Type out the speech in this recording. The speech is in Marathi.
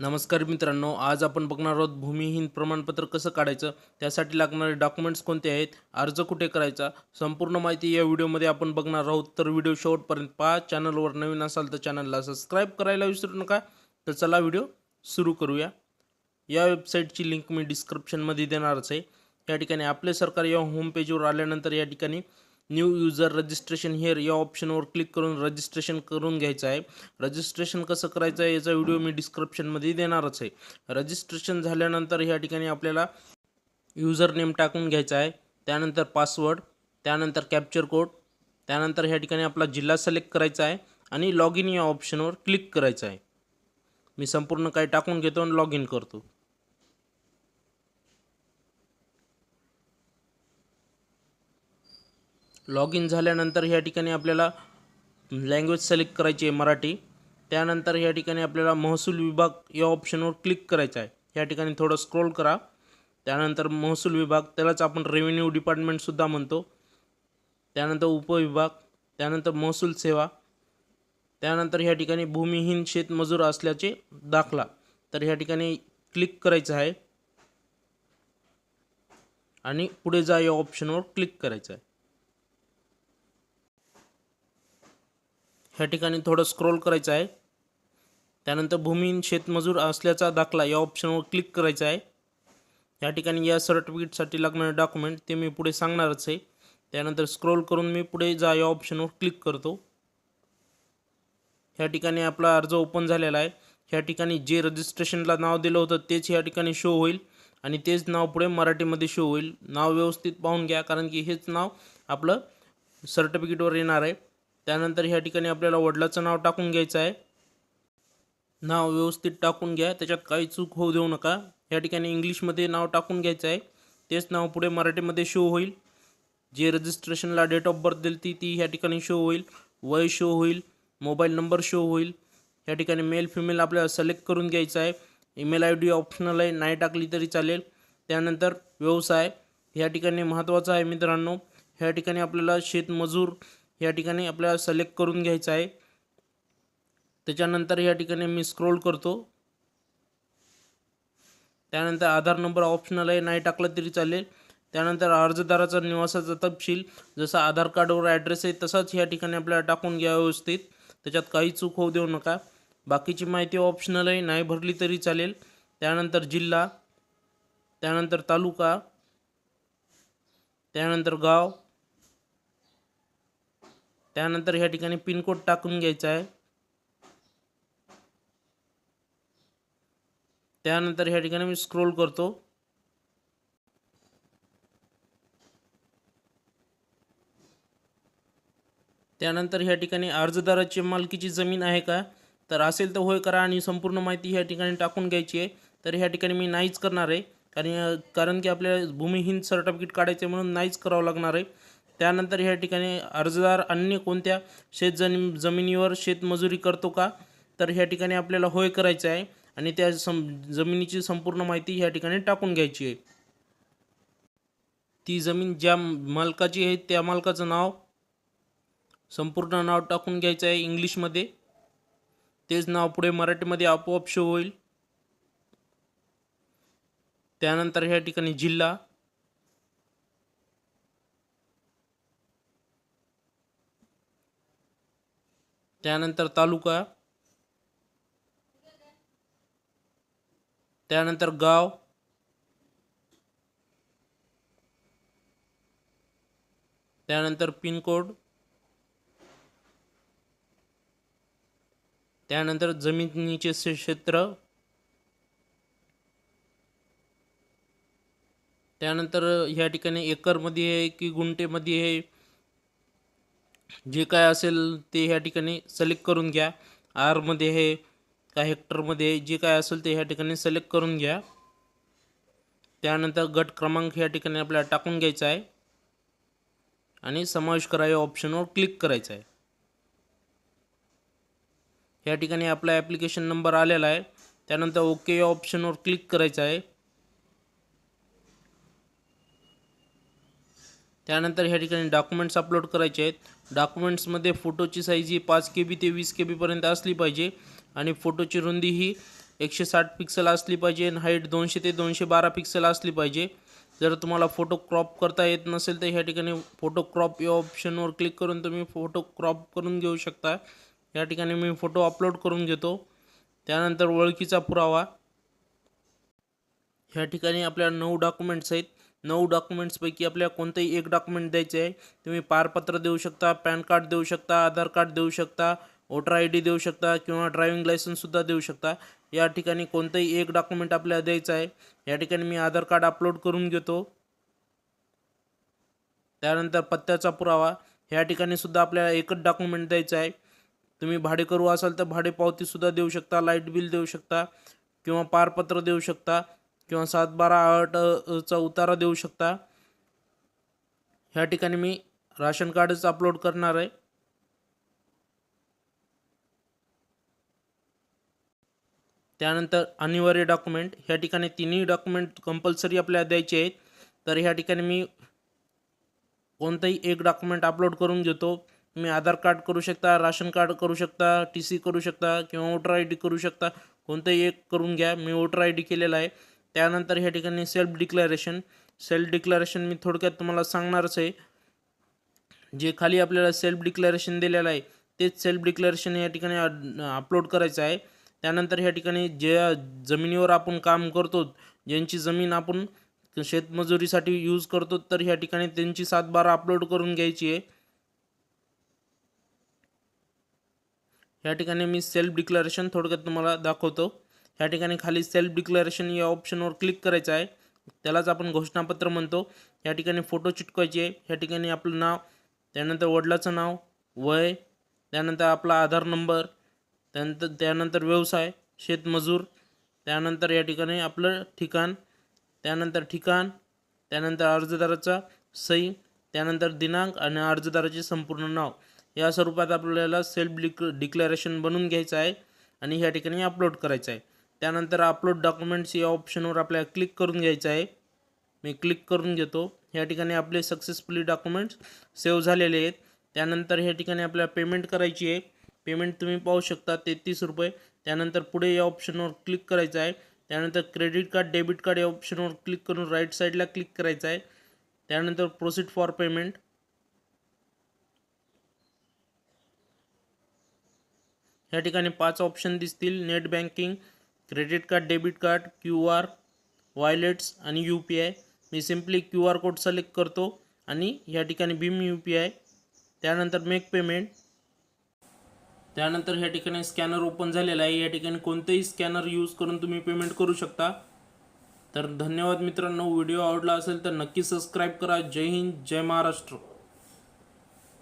नमस्कार मित्रांनो आज आपण बघणार आहोत भूमिहीन प्रमाणपत्र कसं काढायचं त्यासाठी लागणारे डॉक्युमेंट्स कोणते आहेत अर्ज कुठे करायचा संपूर्ण माहिती या व्हिडिओमध्ये आपण बघणार आहोत. तर व्हिडिओ शेवटपर्यंत पहा चॅनलवर नवीन असाल तर चॅनलला सबस्क्राईब करायला विसरू नका. तर चला व्हिडिओ सुरू करूया. या वेबसाईटची लिंक मी डिस्क्रिप्शनमध्ये देणारच आहे. या ठिकाणी आपले सरकार या होम पेजवर आल्यानंतर या ठिकाणी न्यू युजर रजिस्ट्रेशन हिअर या ऑप्शनवर क्लिक करून रजिस्ट्रेशन करून घ्यायचं आहे. रजिस्ट्रेशन कसं करायचं आहे? याचा व्हिडिओ मी डिस्क्रिप्शनमध्ये देणारच आहे. रजिस्ट्रेशन झाल्यानंतर ह्या ठिकाणी आपल्याला युजर नेम टाकून घ्यायचा आहे. त्यानंतर पासवर्ड त्यानंतर कॅप्चर कोड त्यानंतर ह्या ठिकाणी आपला जिल्हा सिलेक्ट करायचा आहे आणि लॉग इन या ऑप्शनवर क्लिक करायचं आहे. मी संपूर्ण काही टाकून घेतो आणि लॉग इन करतो. लॉग इन झाल्यानंतर ह्या ठिकाणी आपल्याला लँग्वेज सिलेक्ट करायची आहे मराठी. त्यानंतर ह्या ठिकाणी आपल्याला महसूल विभाग या ऑप्शनवर क्लिक करायचं आहे. या ठिकाणी थोडं स्क्रोल करा. त्यानंतर महसूल विभाग त्यालाच आपण रेव्हेन्यू डिपार्टमेंटसुद्धा म्हणतो. त्यानंतर उपविभाग त्यानंतर महसूल सेवा त्यानंतर ह्या ठिकाणी भूमिहीन शेतमजूर असल्याचे दाखला. तर ह्या ठिकाणी क्लिक करायचं आहे. आणि पुढे जा या ऑप्शनवर क्लिक करायचं आहे. ह्या ठिकाणी थोडं स्क्रोल करायचं आहे. त्यानंतर भूमिहीन शेतमजूर असल्याचा दाखला या ऑप्शनवर क्लिक करायचा आहे. या ठिकाणी या सर्टिफिकेटसाठी लागणारे डॉक्युमेंट ते मी पुढे सांगणारच आहे. त्यानंतर स्क्रोल करून मी पुढे जा या ऑप्शनवर क्लिक करतो. ह्या ठिकाणी आपला अर्ज ओपन झालेला आहे. ह्या ठिकाणी जे रजिस्ट्रेशनला नाव दिलं होतं तेच ह्या ठिकाणी शो होईल आणि तेच नाव पुढे मराठीमध्ये शो होईल. नाव व्यवस्थित पाहून घ्या कारण की हेच नाव आपलं सर्टिफिकेटवर येणार आहे. त्यानंतर ह्या ठिकाणी आपल्याला वडिलाचं नाव टाकून घ्यायचं आहे. नाव व्यवस्थित टाकून घ्या त्याच्यात काही चूक होऊ देऊ नका. या ठिकाणी इंग्लिशमध्ये नाव टाकून घ्यायचं आहे. तेच नाव पुढे मराठीमध्ये शो होईल. जे रजिस्ट्रेशनला डेट ऑफ बर्थ दिली ती ती ह्या ठिकाणी शो होईल. वय शो होईल. मोबाईल नंबर शो होईल. या ठिकाणी मेल फिमेल आपल्याला सिलेक्ट करून घ्यायचं आहे. ईमेल आय डी ऑप्शनल आहे नाही टाकली तरी चालेल. त्यानंतर व्यवसाय ह्या ठिकाणी महत्त्वाचं आहे मित्रांनो. ह्या ठिकाणी आपल्याला शेतमजूर या ठिकाणी आपल्याला सिलेक्ट करून घ्यायचं आहे. त्याच्यानंतर या ठिकाणी मी स्क्रोल करतो. त्यानंतर आधार नंबर ऑप्शनल आहे नाही टाकलं तरी चालेल. त्यानंतर अर्जदाराचा निवासाचा तपशील जसा आधार कार्डवर ॲड्रेस आहे तसाच या ठिकाणी आपल्याला टाकून घ्या व्यवस्थित. त्याच्यात काही चूक होऊ देऊ नका. बाकीची माहिती ऑप्शनल आहे नाही भरली तरी चालेल. त्यानंतर जिल्हा त्यानंतर तालुका त्यानंतर गाव त्यानंतर ह्या ठिकाणी पिनकोड टाकून घ्यायचा आहे. त्यानंतर ह्या ठिकाणी मी स्क्रोल करतो. त्यानंतर ह्या ठिकाणी अर्जदाराची मालकीची जमीन आहे का? तर असेल तर होय करा आणि संपूर्ण माहिती ह्या ठिकाणी टाकून घ्यायची आहे. तर ह्या ठिकाणी मी नाहीच करणार आहे. कारण कारण की आपल्याला भूमिहीन सर्टिफिकेट काढायचे म्हणून नाहीच करावं लागणार आहे. त्यानंतर ह्या ठिकाणी अर्जदार अन्य कोणत्या शेतजमी जमिनीवर शेतमजुरी करतो का? तर ह्या ठिकाणी आपल्याला होय करायचं आहे आणि त्या सं जमिनीची संपूर्ण माहिती ह्या ठिकाणी टाकून घ्यायची आहे. ती जमीन ज्या मालकाची आहे त्या मालकाचं नाव संपूर्ण नाव टाकून घ्यायचं आहे इंग्लिशमध्ये. तेच नाव पुढे मराठीमध्ये आपोआप शो होईल. त्यानंतर ह्या ठिकाणी जिल्हा त्यानंतर तालुका त्यानंतर गाव त्यानंतर पिनकोड त्यानंतर जमिनीचे क्षेत्र त्यानंतर ह्या ठिकाणी एकरमध्ये आहे की गुंठेमध्ये आहे? जे काय असेल ते ह्या ठिकाणी सिलेक्ट करून घ्या. आरमध्ये हे का हेक्टरमध्ये जे काय असेल ते ह्या ठिकाणी सिलेक्ट करून घ्या. त्यानंतर गट क्रमांक ह्या ठिकाणी आपल्याला टाकून घ्यायचा आहे. आणि समावेश करा या ऑप्शनवर क्लिक करायचं आहे. या ठिकाणी आपला ॲप्लिकेशन नंबर आलेला आहे. त्यानंतर ओके या ऑप्शनवर क्लिक करायचं आहे. त्यानंतर ह्या ठिकाणी डॉक्युमेंट्स अपलोड करायचे आहेत. डॉक्युमेंट्समध्ये फोटोची साईज ही पाच के बी ते वीस के बीपर्यंत असली पाहिजे. आणि फोटोची रुंदी ही एकशे साठ पिक्सल असली पाहिजे आणि हाईट दोनशे ते दोनशे बारा पिक्सल असली पाहिजे. जर तुम्हाला फोटो क्रॉप करता येत नसेल तर ह्या ठिकाणी फोटो क्रॉप या ऑप्शनवर क्लिक करून तुम्ही फोटो क्रॉप करून घेऊ शकता. या ठिकाणी मी फोटो अपलोड करून घेतो. त्यानंतर ओळखीचा पुरावा. ह्या ठिकाणी आपल्याला नऊ डॉक्युमेंट्स आहेत. नऊ डॉक्युमेंट्सपैकी आपल्याला कोणतंही एक डॉक्युमेंट द्यायचं आहे. तुम्ही पारपत्र देऊ शकता पॅन कार्ड देऊ शकता आधार कार्ड देऊ शकता वोटर आय डी देऊ शकता किंवा ड्रायव्हिंग लायसन्ससुद्धा देऊ शकता. या ठिकाणी कोणतंही एक डॉक्युमेंट आपल्याला द्यायचं आहे. या ठिकाणी मी आधार कार्ड अपलोड करून घेतो. त्यानंतर पत्त्याचा पुरावा. ह्या ठिकाणी सुद्धा आपल्याला एकच डॉक्युमेंट द्यायचं आहे. तुम्ही भाडेकरू असाल तर भाडे पावतीसुद्धा देऊ शकता लाइट बिल देऊ शकता किंवा पारपत्र देऊ शकता. किंवा सात बारा आठ चा उतारा देऊ शकता. ह्या ठिकाणी मी राशन कार्डच अपलोड करणार आहे. त्यानंतर अनिवार्य डॉक्युमेंट. ह्या ठिकाणी तिन्ही डॉक्युमेंट कंपल्सरी आपल्याला द्यायचे आहेत. तर ह्या ठिकाणी मी कोणतंही एक डॉक्युमेंट अपलोड करून घेतो. तुम्ही आधार कार्ड करू शकता राशन कार्ड करू शकता टी सी करू शकता किंवा वोटर आय डी करू शकता. कोणतंही एक करून घ्या. मी वोटर आय डी केलेला आहे. त्यानंतर ह्या ठिकाणी सेल्फ डिक्लरेशन सेल्फ डिक्लरेशन मी थोडक्यात तुम्हाला सांगणारच आहे. जे खाली आपल्याला सेल्फ डिक्लरेशन दिलेलं आहे तेच सेल्फ डिक्लरेशन या ठिकाणी अपलोड करायचं आहे. त्यानंतर ह्या ठिकाणी ज्या जमिनीवर आपण काम करतो ज्यांची जमीन आपण शेतमजुरीसाठी यूज करतो तर ह्या ठिकाणी त्यांची सातबारा अपलोड करून घ्यायची आहे. ह्या ठिकाणी मी सेल्फ डिक्लरेशन थोडक्यात तुम्हाला दाखवतो. ह्या ठिकाणी खाली सेल्फ डिक्लरेशन या ऑप्शनवर क्लिक करायचं आहे. त्यालाच आपण घोषणापत्र म्हणतो. ह्या ठिकाणी फोटो चिटकवायचे आहे. ह्या ठिकाणी आपलं नाव त्यानंतर वडिलाचं नाव वय त्यानंतर आपला आधार नंबर त्यानंतर त्यानंतर व्यवसाय शेतमजूर त्यानंतर या ठिकाणी आपलं ठिकाण त्यानंतर ठिकाण त्यानंतर अर्जदाराचा सही त्यानंतर दिनांक आणि अर्जदाराचे संपूर्ण नाव. या स्वरूपात आपल्याला सेल्फ डिक डिक्लरेशन बनवून घ्यायचं आहे आणि ह्या ठिकाणी अपलोड करायचं आहे. त्यानंतर अपलोड डॉक्युमेंट्स या ऑप्शनवर आपल्याला क्लिक करून घ्यायचं आहे. मी क्लिक करून घेतो. ह्या ठिकाणी आपले सक्सेसफुली डॉक्युमेंट्स सेव्ह झालेले आहेत. त्यानंतर ह्या ठिकाणी आपल्याला पेमेंट करायची आहे. पेमेंट तुम्ही पाहू शकता तेहतीस रुपये. त्यानंतर पुढे या ऑप्शनवर क्लिक करायचं आहे. त्यानंतर क्रेडिट कार्ड डेबिट कार्ड या ऑप्शनवर क्लिक करून राईट साईडला क्लिक करायचं आहे. त्यानंतर प्रोसीड फॉर पेमेंट ह्या ठिकाणी पाच ऑप्शन दिसतील. Net banking credit card debit card Q R wallets आणि U P I. Me simply Q R code select करतो आणि ह्या ठिकाणी भीम यू पी आय. त्यानंतर मेक पेमेंट. त्यानंतर ह्या ठिकाणी स्कॅनर ओपन झालेला आहे. या ठिकाणी कोणतेही स्कॅनर यूज करून तुम्ही पेमेंट करू शकता. तर धन्यवाद मित्रांनो. व्हिडिओ आवडला असेल तर नक्की सबस्क्राईब करा. जय हिंद जय महाराष्ट्र.